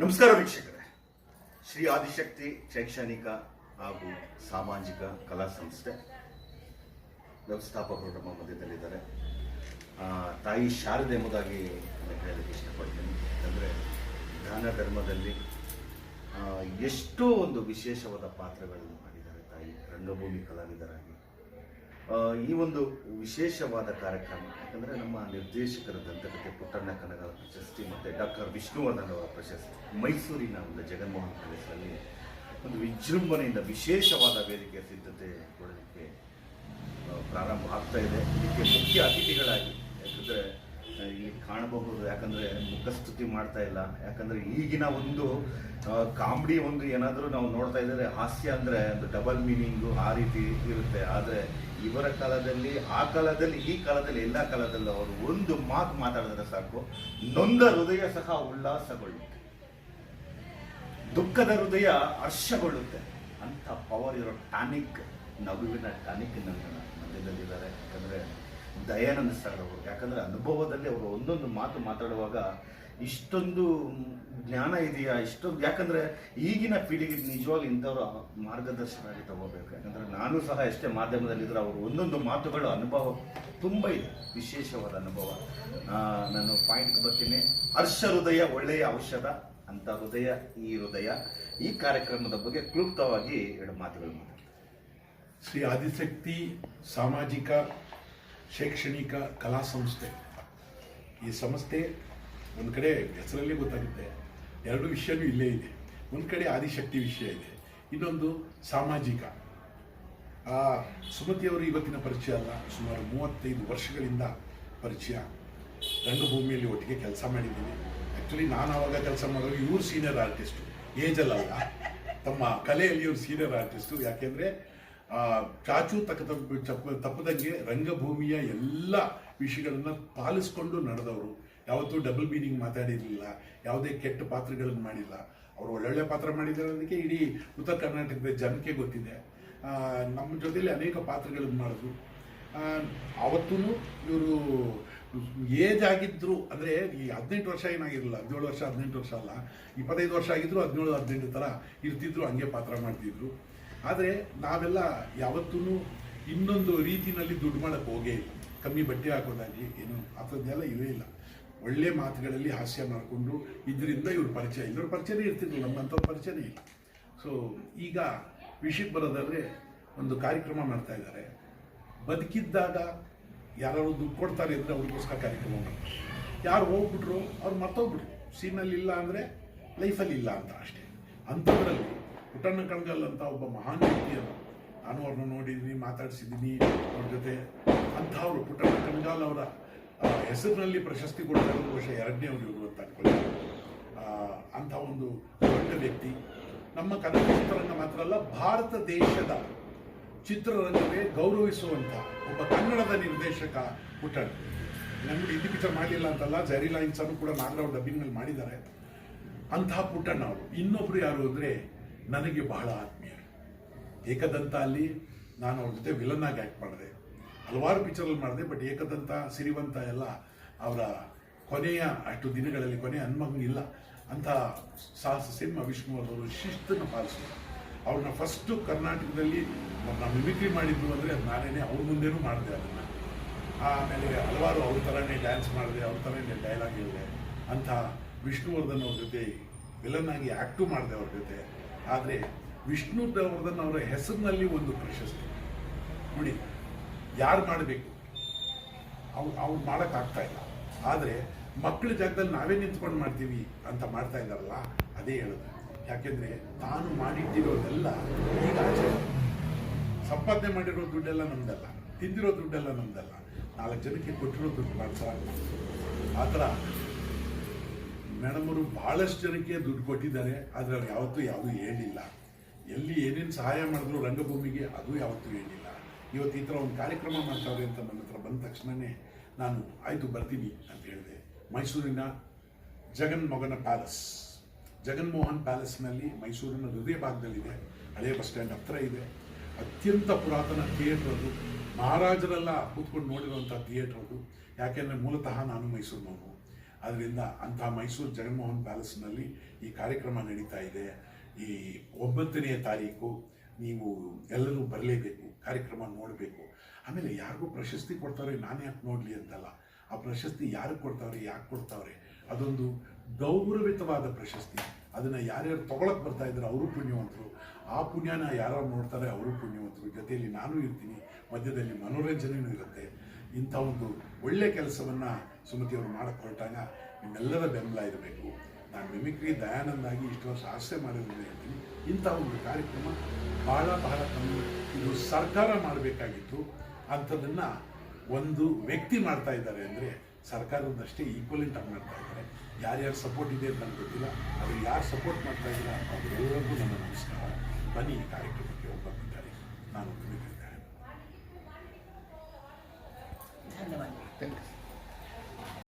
ನಮಸ್ಕಾರ ವೀಕ್ಷಕರೇ. ಶ್ರೀ ಆದಿಶಕ್ತಿ ಶೈಕ್ಷಣಿಕ ಹಾಗೂ ಸಾಮಾಜಿಕ ಕಲಾ ಸಂಸ್ಥೆ ವ್ಯವಸ್ಥಾಪಕರು ನಮ್ಮ ಮಧ್ಯದಲ್ಲಿದ್ದಾರೆ. ತಾಯಿ ಶಾರದೆ ಎಂಬುದಾಗಿ ನಾನು ಹೇಳಲಿಕ್ಕೆ ಇಷ್ಟಪಡ್ತೀನಿ. ಯಾಕಂದರೆ ದಾನ ಧರ್ಮದಲ್ಲಿ ಎಷ್ಟೋ ಒಂದು ವಿಶೇಷವಾದ ಪಾತ್ರಗಳನ್ನು ಮಾಡಿದ್ದಾರೆ ತಾಯಿ. ರಂಗಭೂಮಿ ಕಲಾವಿದರಾಗಿ ಈ ಒಂದು ವಿಶೇಷವಾದ ಕಾರ್ಯಕ್ರಮ, ಯಾಕಂದರೆ ನಮ್ಮ ನಿರ್ದೇಶಕರ ದಂತಕತೆ ಪುಟ್ಟಣ್ಣ ಕನಗಲ ಪ್ರಶಸ್ತಿ ಮತ್ತು ಡಾಕ್ಟರ್ ವಿಷ್ಣುವರ್ಧನ್ ಅವರ ಪ್ರಶಸ್ತಿ, ಮೈಸೂರಿನ ಒಂದು ಜಗನ್ಮೋಹನ್ ಪ್ಯಾಲೇಸಲ್ಲಿ ಒಂದು ವಿಜೃಂಭಣೆಯಿಂದ ವಿಶೇಷವಾದ ವೇದಿಕೆ ಸಿದ್ಧತೆ ಕೊಡಲಿಕ್ಕೆ ಪ್ರಾರಂಭ ಆಗ್ತಾ ಇದೆ. ಇದಕ್ಕೆ ಮುಖ್ಯ ಅತಿಥಿಗಳಾಗಿ, ಯಾಕಂದರೆ ಇಲ್ಲಿ ಕಾಣಬಹುದು. ಯಾಕಂದರೆ ಮುಖಸ್ತುತಿ ಮಾಡ್ತಾ ಇಲ್ಲ. ಯಾಕಂದರೆ ಈಗಿನ ಒಂದು ಕಾಮಿಡಿ ಒಂದು ಏನಾದರೂ ನಾವು ನೋಡ್ತಾ ಇದ್ದರೆ ಹಾಸ್ಯ ಅಂದರೆ ಒಂದು ಡಬಲ್ ಮೀನಿಂಗು ಆ ರೀತಿ ಇರುತ್ತೆ. ಆದರೆ ಇವರ ಕಾಲದಲ್ಲಿ, ಆ ಕಾಲದಲ್ಲಿ, ಈ ಕಾಲದಲ್ಲಿ, ಎಲ್ಲ ಕಾಲದಲ್ಲೂ ಅವರು ಒಂದು ಮಾತು ಮಾತಾಡಿದ್ರೆ ಸಾಕು. ನೊಂದ ಹೃದಯ ಸಹ ಉಲ್ಲಾಸಗೊಳ್ಳುತ್ತೆ. ದುಃಖದ ಹೃದಯ ಹರ್ಷಗೊಳ್ಳುತ್ತೆ. ಅಂತ ಪವರ್ ಇರೋ ಟಾನಿಕ್ ನಗುವಿನ ಟಾನಿಕ್ ನನ್ನ ಮಧ್ಯದಲ್ಲಿದ್ದಾರೆ. ಯಾಕಂದರೆ ದಯಾನಂದ ಸರ್ ಅವರು. ಯಾಕಂದರೆ ಅನುಭವದಲ್ಲಿ ಅವರು ಒಂದೊಂದು ಮಾತು ಮಾತಾಡುವಾಗ ಇಷ್ಟೊಂದು ಜ್ಞಾನ ಇದೆಯಾ? ಇಷ್ಟೊಂದು ಯಾಕಂದರೆ ಈಗಿನ ಪೀಳಿಗೆ ನಿಜವಾಗ್ಲೂ ಇಂಥವ್ರು ಮಾರ್ಗದರ್ಶನಾಗಿ ತಗೋಬೇಕು. ಯಾಕಂದರೆ ನಾನು ಸಹ ಎಷ್ಟೇ ಮಾಧ್ಯಮದಲ್ಲಿದ್ದರೂ ಅವರು ಒಂದೊಂದು ಮಾತುಗಳು ಅನುಭವ ತುಂಬ ಇದೆ. ವಿಶೇಷವಾದ ಅನುಭವ. ನಾನು ಪಾಯಿಂಟ್ಗೆ ಬರ್ತೀನಿ. ಹರ್ಷ ಹೃದಯ ಒಳ್ಳೆಯ ಔಷಧ ಅಂತ ಹೃದಯ, ಈ ಹೃದಯ. ಈ ಕಾರ್ಯಕ್ರಮದ ಬಗ್ಗೆ ಕ್ಲುಪ್ತವಾಗಿ ಎರಡು ಮಾತುಗಳು ಮಾತಾಡ್ತೀನಿ. ಶ್ರೀ ಆದಿಶಕ್ತಿ ಸಾಮಾಜಿಕ ಶೈಕ್ಷಣಿಕ ಕಲಾ ಸಂಸ್ಥೆ. ಈ ಸಂಸ್ಥೆ ಒಂದು ಕಡೆ ಹೆಸರಲ್ಲಿ ಗೊತ್ತಾಗುತ್ತೆ. ಎರಡು ವಿಷಯನೂ ಇಲ್ಲೇ ಇದೆ. ಒಂದು ಕಡೆ ಆದಿಶಕ್ತಿ ವಿಷಯ ಇದೆ. ಇನ್ನೊಂದು ಸಾಮಾಜಿಕ. ಆ ಸುಮತಿಯವರು ಇವತ್ತಿನ ಪರಿಚಯ ಅಲ್ಲ. ಸುಮಾರು ಮೂವತ್ತೈದು ವರ್ಷಗಳಿಂದ ಪರಿಚಯ. ರಂಗಭೂಮಿಯಲ್ಲಿ ಒಟ್ಟಿಗೆ ಕೆಲಸ ಮಾಡಿದ್ದೀನಿ. ಆ್ಯಕ್ಚುಲಿ ನಾನು ಆವಾಗ ಕೆಲಸ ಮಾಡೋದು ಇವರು ಸೀನಿಯರ್ ಆರ್ಟಿಸ್ಟು ಏಜಲ್ಲಲ್ಲ ತಮ್ಮ ಕಲೆಯಲ್ಲಿ ಇವರು ಸೀನಿಯರ್ ಆರ್ಟಿಸ್ಟು ಯಾಕೆಂದರೆ ಚಾಚು ತಕ್ಕ ತಪ್ಪು, ತಪ್ಪದಂಗೆ ರಂಗಭೂಮಿಯ ಎಲ್ಲ ವಿಷಯಗಳನ್ನು ಪಾಲಿಸ್ಕೊಂಡು ನಡೆದವರು. ಯಾವತ್ತೂ ಡಬಲ್ ಮೀನಿಂಗ್ ಮಾತಾಡಿರಲಿಲ್ಲ. ಯಾವುದೇ ಕೆಟ್ಟ ಪಾತ್ರಗಳನ್ನು ಮಾಡಿಲ್ಲ. ಅವರು ಒಳ್ಳೊಳ್ಳೆ ಪಾತ್ರ ಮಾಡಿದ್ದಾರೆ ಅದಕ್ಕೆ ಇಡೀ ಉತ್ತರ ಕರ್ನಾಟಕದ ಜನಕ್ಕೆ ಗೊತ್ತಿದೆ. ನಮ್ಮ ಜೊತೆಯಲ್ಲಿ ಅನೇಕ ಪಾತ್ರಗಳನ್ನು ಮಾಡಿದ್ರು. ಅವತ್ತೂ ಇವರು ಏಜ್ ಆಗಿದ್ರು ಅಂದರೆ ಈ ಹದಿನೆಂಟು ವರ್ಷ ಏನಾಗಿರಲಿಲ್ಲ ಹದಿನೇಳು ವರ್ಷ, ಹದಿನೆಂಟು ವರ್ಷ ಅಲ್ಲ. ಇಪ್ಪತ್ತೈದು ವರ್ಷ ಆಗಿದ್ರು ಹದಿನೇಳು, ಹದಿನೆಂಟು ಥರ ಇರ್ತಿದ್ರು, ಹಂಗೆ ಪಾತ್ರ ಮಾಡ್ತಿದ್ರು. ಆದರೆ ನಾವೆಲ್ಲ ಯಾವತ್ತೂ ಇನ್ನೊಂದು ರೀತಿಯಲ್ಲಿ ದುಡ್ಡು ಮಾಡೋಕ್ಕೆ ಹೋಗೇ ಇಲ್ಲ. ಕಮ್ಮಿ ಬಟ್ಟೆ ಹಾಕೋದಾಗಿ ಏನು, ಆ ಥರದ್ದೆಲ್ಲ ಇವೇ ಇಲ್ಲ. ಒಳ್ಳೆ ಮಾತುಗಳಲ್ಲಿ ಹಾಸ್ಯ ಮಾಡಿಕೊಂಡು ಇದರಿಂದ ಇವ್ರ ಪರಿಚಯ ಇಲ್ಲ. ಪರಿಚಯನೇ ಇರ್ತಿದ್ರು ನಮ್ಮಂಥವ್ರ ಪರಿಚಯನೇ ಇಲ್ಲ. ಸೊ ಈಗ ವಿಷಯಕ್ಕೆ ಬರೋದಾದರೆ ಒಂದು ಕಾರ್ಯಕ್ರಮ ಮಾಡ್ತಾ ಇದ್ದಾರೆ. ಬದುಕಿದ್ದಾಗ ಯಾರು ದುಡ್ಡು ಕೊಡ್ತಾರೆ ಅಂದರೆ ಅವ್ರಿಗೋಸ್ಕರ ಕಾರ್ಯಕ್ರಮ ಯಾರು ಹೋಗ್ಬಿಟ್ರು, ಅವ್ರು ಮರ್ತೋಗ್ಬಿಟ್ರು. ಸೀನಲ್ಲಿ ಇಲ್ಲ ಅಂದರೆ ಲೈಫಲ್ಲಿ ಇಲ್ಲ ಅಂತ ಅಷ್ಟೇ. ಅಂಥದ್ರಲ್ಲಿ ಪುಟ್ಟಣ್ಣ ಕಣಗಲ್ ಅಂತ ಒಬ್ಬ ಮಹಾನ್ ವ್ಯಕ್ತಿಯನ್ನು ನಾನು ಅವ್ರನ್ನ ನೋಡಿದ್ದೀನಿ ಮಾತಾಡಿಸಿದ್ದೀನಿ ಅವ್ರ ಜೊತೆ ಅಂಥವ್ರು. ಪುಟ್ಟಣ್ಣ ಕಣಗಾಲ್ ಅವರ ಹೆಸರಿನಲ್ಲಿ ಪ್ರಶಸ್ತಿ ಕೊಡ್ತಾ ಇರೋದು ವರ್ಷ ಎರಡನೇ ಅವರು ಇವರು ಅಂತ ಅನ್ಕೊಳ್ತಾರೆ ಅಂಥ ಒಂದು ದೊಡ್ಡ ವ್ಯಕ್ತಿ. ನಮ್ಮ ಕನ್ನಡ ಚಿತ್ರರಂಗ ಮಾತ್ರ ಅಲ್ಲ, ಭಾರತ ದೇಶದ ಚಿತ್ರರಂಗವೇ ಗೌರವಿಸುವಂಥ ಒಬ್ಬ ಕನ್ನಡದ ನಿರ್ದೇಶಕ ಪುಟ್ಟಣ್ಣ. ನಮ್ಗೆ ಹಿಂದಿ ಪಿಕ್ಚರ್ ಮಾಡಲಿಲ್ಲ ಅಂತಲ್ಲ ಜರಿ ಲೈನ್ಸ್ ಅನ್ನು ಕೂಡ ನಾಗರಾವ್ ಡಬ್ಬಿಂಗ್ನಲ್ಲಿ ಮಾಡಿದ್ದಾರೆ. ಅಂತಹ ಪುಟ್ಟಣ್ಣ ಅವರು. ಇನ್ನೊಬ್ರು ಯಾರು ಅಂದರೆ ನನಗೆ ಬಹಳ ಆತ್ಮೀಯ. ಏಕದಂತ ಅಲ್ಲಿ ನಾನು ಅವ್ರ ಜೊತೆ ವಿಲನ್ ಆಗಿ ಆ್ಯಕ್ಟ್ ಮಾಡಿದೆ. ಹಲವಾರು ಪಿಕ್ಚರಲ್ಲಿ ಮಾಡಿದೆ ಬಟ್ ಏಕದಂತ, ಸಿರಿವಂತ ಎಲ್ಲ ಅವರ ಕೊನೆಯ, ಅಷ್ಟು ದಿನಗಳಲ್ಲಿ ಕೊನೆಯ ಅನ್ಮಂಗಿಲ್ಲ ಅಂತ ಸಾಹಸ ಸಿಂಹ ವಿಷ್ಣುವರ್ಧವರು ಶಿಸ್ತನ್ನು ಪಾಲಿಸಿದ್ರು. ಅವ್ರನ್ನ ಫಸ್ಟು ಕರ್ನಾಟಕದಲ್ಲಿ ಅವ್ರನ್ನ ಮಿಮಿಕ್ರಿ ಮಾಡಿದ್ದು ಅಂದರೆ ಅದು ನಾನೇನೆ ಅವ್ರ ಮುಂದೆನೂ ಮಾಡಿದೆ ಅದನ್ನು. ಆಮೇಲೆ ಹಲವಾರು ಅವ್ರ ಥರನೇ ಡ್ಯಾನ್ಸ್ ಮಾಡಿದೆ, ಅವ್ರ ಥರನೇ ಡೈಲಾಗ್ ಹೇಳಿದೆ. ಅಂಥ ವಿಷ್ಣುವರ್ಧನ್ ಅವ್ರ ಜೊತೆ ವಿಲನ್ ಆಗಿ ಆ್ಯಕ್ಟು ಮಾಡಿದೆ ಅವ್ರ ಜೊತೆ. ಆದರೆ ವಿಷ್ಣು ಅವರ ಹೆಸರಿನಲ್ಲಿ ಒಂದು ಪ್ರಶಸ್ತಿ. ನೋಡಿ, ಯಾರು ಮಾಡಬೇಕು? ಅವ್ರು ಅವ್ರು ಮಾಡೋಕ್ಕಾಗ್ತಾ ಇಲ್ಲ. ಆದರೆ ಮಕ್ಕಳ ಜಾಗದಲ್ಲಿ ನಾವೇ ನಿಂತ್ಕೊಂಡು ಮಾಡ್ತೀವಿ ಅಂತ ಮಾಡ್ತಾ ಇದ್ದಾರಲ್ಲ, ಅದೇ ಹೇಳೋದು ಯಾಕೆಂದರೆ ತಾನು ಮಾಡಿಟ್ಟಿರೋದೆಲ್ಲ ಈಗ ಸಂಪಾದನೆ ಮಾಡಿರೋ ದುಡ್ಡೆಲ್ಲ ನಮ್ದಲ್ಲ, ತಿಂದಿರೋ ದುಡ್ಡೆಲ್ಲ ನಮ್ದಲ್ಲ. ನಾಲ್ಕು ಜನಕ್ಕೆ ಕೊಟ್ಟಿರೋ ದುಡ್ಡು ಮಾಡ್ತಾ ಆ ಥರ ಮೇಡಮ್ ಅವರು ಬಹಳಷ್ಟು ಜನಕ್ಕೆ ದುಡ್ಡು ಕೊಟ್ಟಿದ್ದಾರೆ ಆದರೆ ಅವ್ರು ಯಾವತ್ತೂ ಯಾವುದೂ ಹೇಳಿಲ್ಲ ಎಲ್ಲಿ ಏನೇನು ಸಹಾಯ ಮಾಡಿದ್ರು ರಂಗಭೂಮಿಗೆ ಅದು ಯಾವತ್ತೂ ಹೇಳಿಲ್ಲ ಇವತ್ತು ಈ ಥರ ಒಂದು ಕಾರ್ಯಕ್ರಮ ಮಾಡ್ತಾವ್ರೆ ಅಂತ ನನ್ನ ಹತ್ರ ಬಂದ ತಕ್ಷಣವೇ ನಾನು, ಆಯಿತು, ಬರ್ತೀನಿ ಅಂತ ಹೇಳಿದೆ. ಮೈಸೂರಿನ ಜಗನ್ಮೋಹನ ಪ್ಯಾಲೇಸ್. ಜಗನ್ಮೋಹನ್ ಪ್ಯಾಲೇಸ್ನಲ್ಲಿ ಮೈಸೂರಿನ ಹೃದಯ ಭಾಗದಲ್ಲಿದೆ. ಹಳೆಯ ಬಸ್ ಸ್ಟ್ಯಾಂಡ್ ಹತ್ರ ಇದೆ. ಅತ್ಯಂತ ಪುರಾತನ ಥಿಯೇಟ್ರ್ ಅದು. ಮಹಾರಾಜರೆಲ್ಲ ಕೂತ್ಕೊಂಡು ನೋಡಿರುವಂಥ ಥಿಯೇಟ್ರ್ ಅದು. ಯಾಕೆಂದರೆ ಮೂಲತಃ ನಾನು ಮೈಸೂರಿನವನು. ಅದರಿಂದ ಅಂಥ ಮೈಸೂರು ಜಗನ್ಮೋಹನ್ ಪ್ಯಾಲೇಸ್ನಲ್ಲಿ ಈ ಕಾರ್ಯಕ್ರಮ ನಡೀತಾ ಇದೆ. ಈ ಒಂಬತ್ತನೆಯ ತಾರೀಕು ನೀವು ಎಲ್ಲರೂ ಬರಲೇಬೇಕು, ಕಾರ್ಯಕ್ರಮ ನೋಡಬೇಕು. ಆಮೇಲೆ ಯಾರಿಗೂ ಪ್ರಶಸ್ತಿ ಕೊಡ್ತಾರೆ ನಾನು ಯಾಕೆ ನೋಡಲಿ ಅಂತಲ್ಲ, ಆ ಪ್ರಶಸ್ತಿ ಯಾರಿಗೆ ಕೊಡ್ತಾವ್ರೆ, ಯಾಕೆ ಕೊಡ್ತಾವ್ರೆ? ಅದೊಂದು ಗೌರವಿತವಾದ ಪ್ರಶಸ್ತಿ. ಅದನ್ನು ಯಾರ್ಯಾರು ತೊಗೊಳಕ್ಕೆ ಬರ್ತಾ ಇದ್ದಾರೆ ಅವರು ಪುಣ್ಯವಂತರು. ಆ ಪುಣ್ಯನ ಯಾರು ನೋಡ್ತಾರೆ ಅವರು ಪುಣ್ಯವಂತರು. ಜೊತೆಯಲ್ಲಿ ನಾನು ಇರ್ತೀನಿ. ಮಧ್ಯದಲ್ಲಿ ಮನೋರಂಜನೆಯೂ ಇರುತ್ತೆ. ಇಂಥ ಒಂದು ಒಳ್ಳೆ ಕೆಲಸವನ್ನು ಸುಮತಿಯವರು ಮಾಡಕ್ಕೆ ಹೊರಟಾಗ ನಿಮ್ಮೆಲ್ಲರ ಬೆಂಬಲ ಇರಬೇಕು. ನಾನು ಮಿಮಿಕ್ರಿ ದಯಾನಂದಾಗಿ ಇಷ್ಟು ವರ್ಷ ಆಸೆ ಮಾಡಿರೋದ್ರಿಂದ ಹೇಳ್ತೀನಿ. ಇಂಥ ಒಂದು ಕಾರ್ಯಕ್ರಮ ಬಹಳ ಬಹಳ ಕಮ್ಮಿ ಇದು ಸರ್ಕಾರ ಮಾಡಬೇಕಾಗಿತ್ತು. ಅಂಥದ್ದನ್ನು ಒಂದು ವ್ಯಕ್ತಿ ಮಾಡ್ತಾ ಇದ್ದಾರೆ ಅಂದರೆ ಸರ್ಕಾರದಷ್ಟೇ ಈಕ್ವಲೆಂಟ್ ಆಗಿ ಮಾಡ್ತಾ ಇದ್ದಾರೆ. ಯಾರ್ಯಾರು ಸಪೋರ್ಟ್ ಇದೆ ಅಂತ ಗೊತ್ತಿಲ್ಲ. ಅದು ಯಾರು ಸಪೋರ್ಟ್ ಮಾಡ್ತಾ ಇದ್ದಾರೆ ಅವರೆಲ್ಲರಿಗೂ ನನ್ನ ನಮಸ್ಕಾರ. ಬನ್ನಿ ಈ ಕಾರ್ಯಕ್ರಮಕ್ಕೆ ಒಬ್ಬತ್ತಿದ್ದಾರೆ ನಾನು ಮಿಮಿಕ್ರಿ धन्यवाद